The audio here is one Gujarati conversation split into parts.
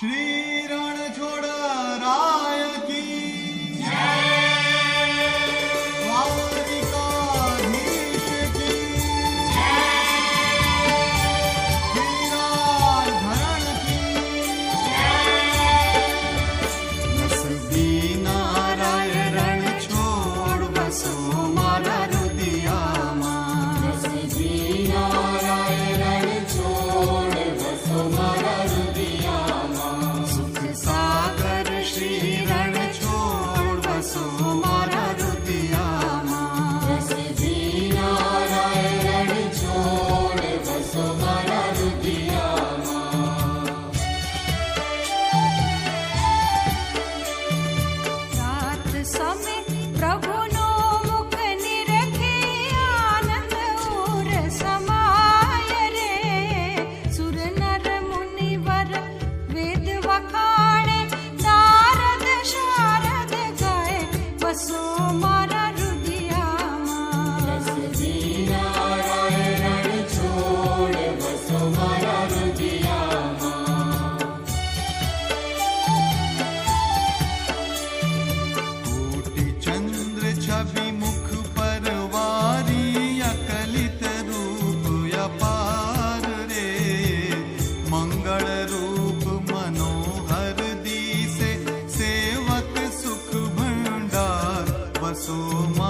Shri Ranchhod So much.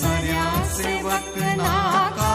सऱ्या सेवक नाथ।